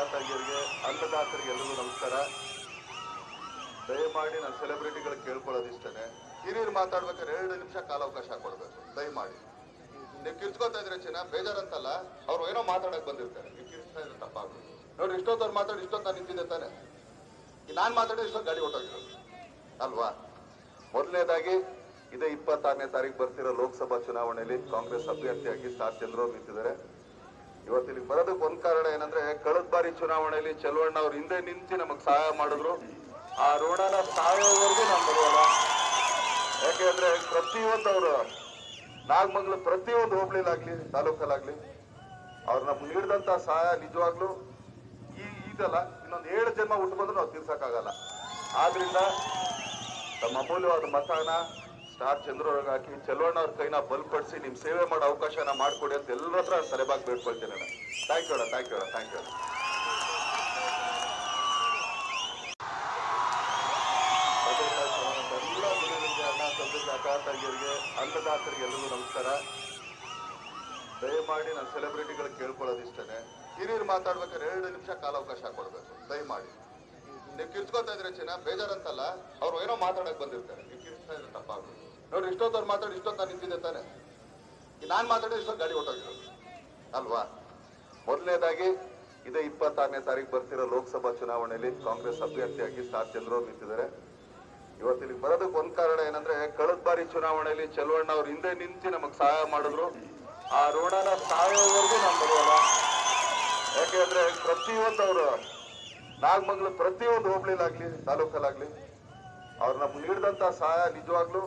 ಅಕ್ಕ ಅನ್ನದಾತರಿಗೆ ಎಲ್ಲರಿಗೂ ನಮಸ್ಕಾರ. ದಯಮಾಡಿ ನಾನು ಸೆಲೆಬ್ರಿಟಿಗಳು ಕೇಳ್ಕೊಳ್ಳೋದು ಇಷ್ಟನೇ ಹಿರಿಯರು ಮಾತಾಡ್ಬೇಕಾದ್ರೆ ಎರಡು ನಿಮಿಷ ಕಾಲಾವಕಾಶ ಕೊಡ್ಬೇಕು ದಯಮಾಡಿ. ನೀವು ಕಿರ್ಚ್ಕೊತಾ ಇದ್ರೆ ಚಿನ್ನ? ಬೇಜಾರಂತಲ್ಲ? ಅವ್ರು ಏನೋ ಮಾತಾಡಕ್ ಬಂದಿರ್ತಾರೆ. ನೀವು ಕಿರ್ಚ್ತಾ ಇದ್ರೆ ತಪ್ಪಾಗ್ಬೋದು ನೋಡ್ರಿ, ಇಷ್ಟೊತ್ತವ್ರು ಮಾತಾಡಿ, ಇಷ್ಟೊತ್ತು ನಿಂತಿದ್ದೆ ತಾನೆ. ನಾನು ನಾನ್ ಮಾತಾಡಿದ್ರೆ ಇಷ್ಟೊತ್ತು ಗಾಡಿ ಹೊಟ್ಟೋಗಿರೋದು ಅಲ್ವಾ? ಮೊದಲನೇದಾಗಿ, ಇದೇ ಇಪ್ಪತ್ತಾರನೇ ತಾರೀಕು ಬರ್ತಿರೋ ಲೋಕಸಭಾ ಚುನಾವಣೆಯಲ್ಲಿ ಕಾಂಗ್ರೆಸ್ ಅಭ್ಯರ್ಥಿಯಾಗಿ ಸ್ಟಾರ್ ಚಂದ್ರ ನಿಂತಿದ್ದಾರೆ. ಇವತ್ತು ಇಲ್ಲಿ ಬರೋದಕ್ಕೆ ಒಂದ್ ಕಾರಣ ಏನಂದ್ರೆ ಕಳೆದ ಬಾರಿ ಚುನಾವಣೆಯಲ್ಲಿ ಚಲುವಣ್ಣ ಅವ್ರ ಹಿಂದೆ ನಿಂತು ನಮಗ್ ಸಹಾಯ ಮಾಡಿದ್ರು. ಆ ಋಣನ ಸಾಯೋವರೆಗೂ ನಾವು ಬರೋಲ್ಲ. ಯಾಕೆಂದ್ರೆ ಪ್ರತಿಯೊಂದು ಅವರು ನಾಗಮಂಗ್ಲ ಪ್ರತಿಯೊಂದು ಹೋಬಳಿಲಾಗ್ಲಿ, ತಾಲೂಕಲ್ಲಾಗ್ಲಿ, ಅವ್ರು ನಮ್ಗೆ ನೀಡಿದಂತ ಸಹಾಯ ನಿಜವಾಗ್ಲೂ ಈ ಇದಲ್ಲ. ಇನ್ನೊಂದು ಏಳು ಜನ್ಮ ಬಂದ್ರು ನಾವು ತೀರ್ಸಕ್ಕಾಗಲ್ಲ. ಆದ್ರಿಂದ ತಮ್ಮ ಅಮೂಲ್ಯವಾದ ಮತನ ಸ್ಟಾರ್ ಚಂದ್ರವ್ರಿಗೆ ಹಾಕಿ ಚಲೋಣ ಅವ್ರ ಕೈನ ಬಲಪಡಿಸಿ ನಿಮ್ ಸೇವೆ ಮಾಡೋ ಅವಕಾಶನ ಮಾಡ್ಕೊಡಿ ಅಂತ ಎಲ್ಲರ ಹತ್ರ ತಲೆಬಾಗಿ ಬೇಡ್ಕೊಳ್ತೇನೆ ನಾನು. Thank you thank you thank you ಅನ್ನದಾತರಿಗೆ ಎಲ್ಲರಿಗೂ ನಮಸ್ಕಾರ ದಯಮಾಡಿ ನಾನು ಸೆಲೆಬ್ರಿಟಿಗಳು ಕೇಳ್ಕೊಳ್ಳೋದು ಇಷ್ಟನೇ ಹಿರಿಯರು ಮಾತಾಡ್ಬೇಕಾದ್ರೆ ಎರಡು ನಿಮಿಷ ಕಾಲಾವಕಾಶ ಕೊಡ್ಬೇಕು. ದಯಮಾಡಿ. ನೀವು ಕಿರ್ಚ್ಕೊತಾ ಇದ್ರೆ ಚೆನ್ನ, ಬೇಜಾರಂತಲ್ಲ, ಅವ್ರು ಏನೋ ಮಾತಾಡಕ್ ಬಂದಿರ್ತಾರೆ. ನೀವು ಕಿರ್ಚ್ತಾ ಇದ್ರೆ ತಪ್ಪಾಗ್ಬೋದು ನೋಡ್ರಿ, ಇಷ್ಟೊತ್ತವ್ರು ಮಾತಾಡಿ ನಾನು ನಿಂತಿದ್ದೆ ತಾನೆ. ನಾನು ಮಾತಾಡಿದ್ರೆ ಇಷ್ಟೊತ್ತು ಗಾಡಿ ಹೊಟ್ಟೋಗಿರೋದು. ಅಲ್ವಾ? ಮೊದಲನೇದಾಗಿ, ಇದೇ ಇಪ್ಪತ್ತಾರನೇ ತಾರೀಕು ಬರ್ತಿರೋ ಲೋಕಸಭಾ ಚುನಾವಣೆಯಲ್ಲಿ ಕಾಂಗ್ರೆಸ್ ಅಭ್ಯರ್ಥಿಯಾಗಿ ಸ್ಟಾರ್ ಚಂದ್ರ ನಿಂತಿದ್ದಾರೆ. ಇವತ್ತು ಇಲ್ಲಿಗೆ ಬರೋದಕ್ಕೆ ಒಂದ್ ಕಾರಣ ಏನಂದ್ರೆ, ಕಳೆದ ಬಾರಿ ಚುನಾವಣೆಯಲ್ಲಿ ಚಲುವಣ್ಣ ಅವ್ರ ಹಿಂದೆ ನಿಂತು ನಮಗ್ ಸಹಾಯ ಮಾಡಿದ್ರು. ಆ ಋಣನ ಸಾಯೋವರೆಗೂ ನಾನು ಬರೋಲ್ಲ ಯಾಕೆಂದ್ರೆ ಪ್ರತಿಯೊಂದು ಅವರು ನಾಗಮಂಗಲ ಪ್ರತಿಯೊಂದು ಹೋಬಳಿಲಾಗ್ಲಿ ತಾಲೂಕಲ್ಲಾಗ್ಲಿ ಅವ್ರು ನಮ್ಗೆ ನೀಡಿದಂತ ಸಹಾಯ ನಿಜವಾಗ್ಲೂ